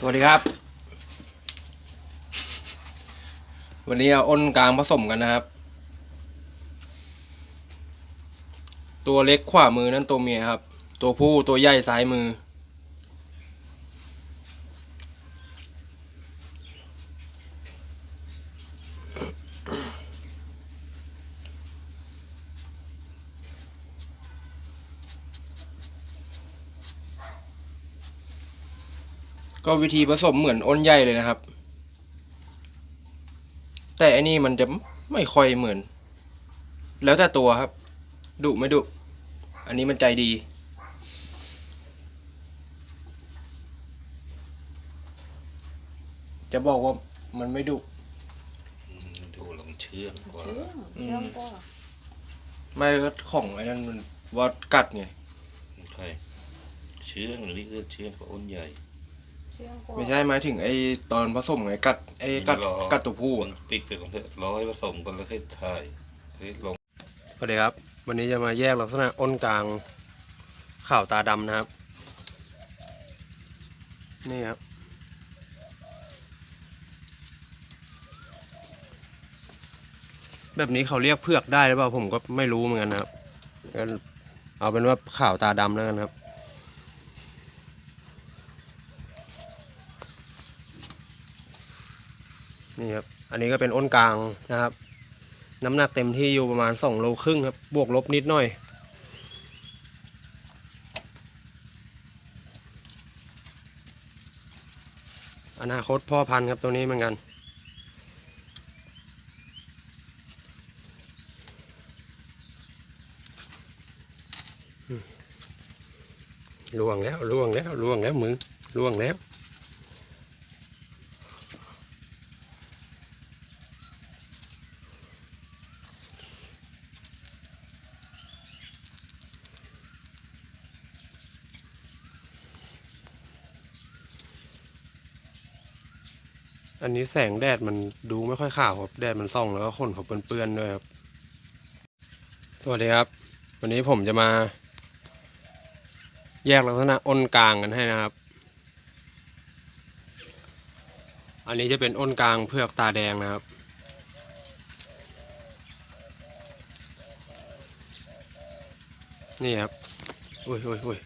สวัสดีครับ วันนี้เอาอ้นกลางผสมกันนะครับ ตัวเล็กขวามือนั่นตัวเมียครับ ตัวผู้ตัวใหญ่ซ้ายมือ ก็วิธีผสมเหมือนอ้นใหญ่เลยนะครับ แต่อันนี้มันจะไม่ค่อยเหมือน แล้วแต่ตัวครับ ดุไม่ดุ อันนี้มันใจดี จะบอกว่ามันไม่ดุ ดูลงเชื่องกว่า เชื่องเชื่องกว่าไม่ก็ของไอ้นั่นมันวัดกัดไง ใช่ เชื่องหรือนี่คือเชื่องกว่าอ้นใหญ่เชื่องกว่า ไม่ใช่หมายถึงไอ้ตอนผสมไงกัดไอ้กัดรอกัดตัวผู้มัอะนปิกไปของเถอะร้อยผสมกันแล้วค่อยถ่ายค่อยลงสวัสดีครับ วันนี้จะมาแยกลักษณะอ้นกลางข่าวตาดำนะครับ นี่ครับ แบบนี้เขาเรียกเพือกได้หรือเปล่าผมก็ไม่รู้เหมือนกันนะครับงั้นเอาเป็นว่าข่าวตาดำแล้วกันครับ นี่ครับ อันนี้ก็เป็นอ้นกลางนะครับ น้ำหนักเต็มที่อยู่ประมาณสองโลครึ่งครับ บวกลบนิดหน่อย อนาคตพ่อพันธุ์ครับตัวนี้เหมือนกันล่วงแล้วล่วงแล้วล่วงแล้วมึงล่วงแล้ว อันนี้แสงแดดมันดูไม่ค่อยขาวครับ แดดมันส่องแล้วก็ขนเขาเปื้อนๆด้วยครับ สวัสดีครับ วันนี้ผมจะมา แยกลักษณะอ้นกลางกันให้นะครับ อันนี้จะเป็นอ้นกลางเพือกตาแดงนะครับ นี่ครับ อุ้ยอุ้ยอุ้ย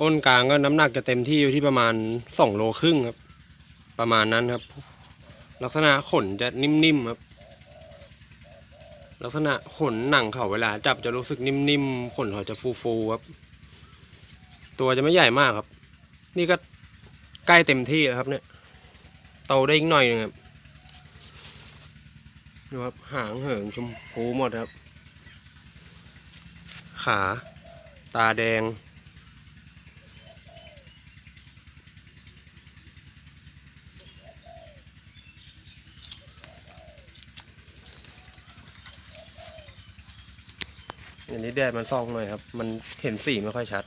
อ้นกลางก็น้ำหนักจะเต็มที่อยู่ที่ประมาณสองโลครึ่งครับ ประมาณนั้นครับ ลักษณะขนจะนิ่มๆครับ ลักษณะขนหนังเขาเวลา จับจะรู้สึกนิ่มๆขนเขาจะฟูๆครับ ตัวจะไม่ใหญ่มากครับ นี่ก็ใกล้เต็มที่แล้วครับ เนี่ยโตได้อีกหน่อยนึงครับดูครับหางเหิงชมพูหมดครับ ขา ตาแดง อันนี้แดดมันส่องหน่อยครับ มันเห็นสีไม่ค่อยชัด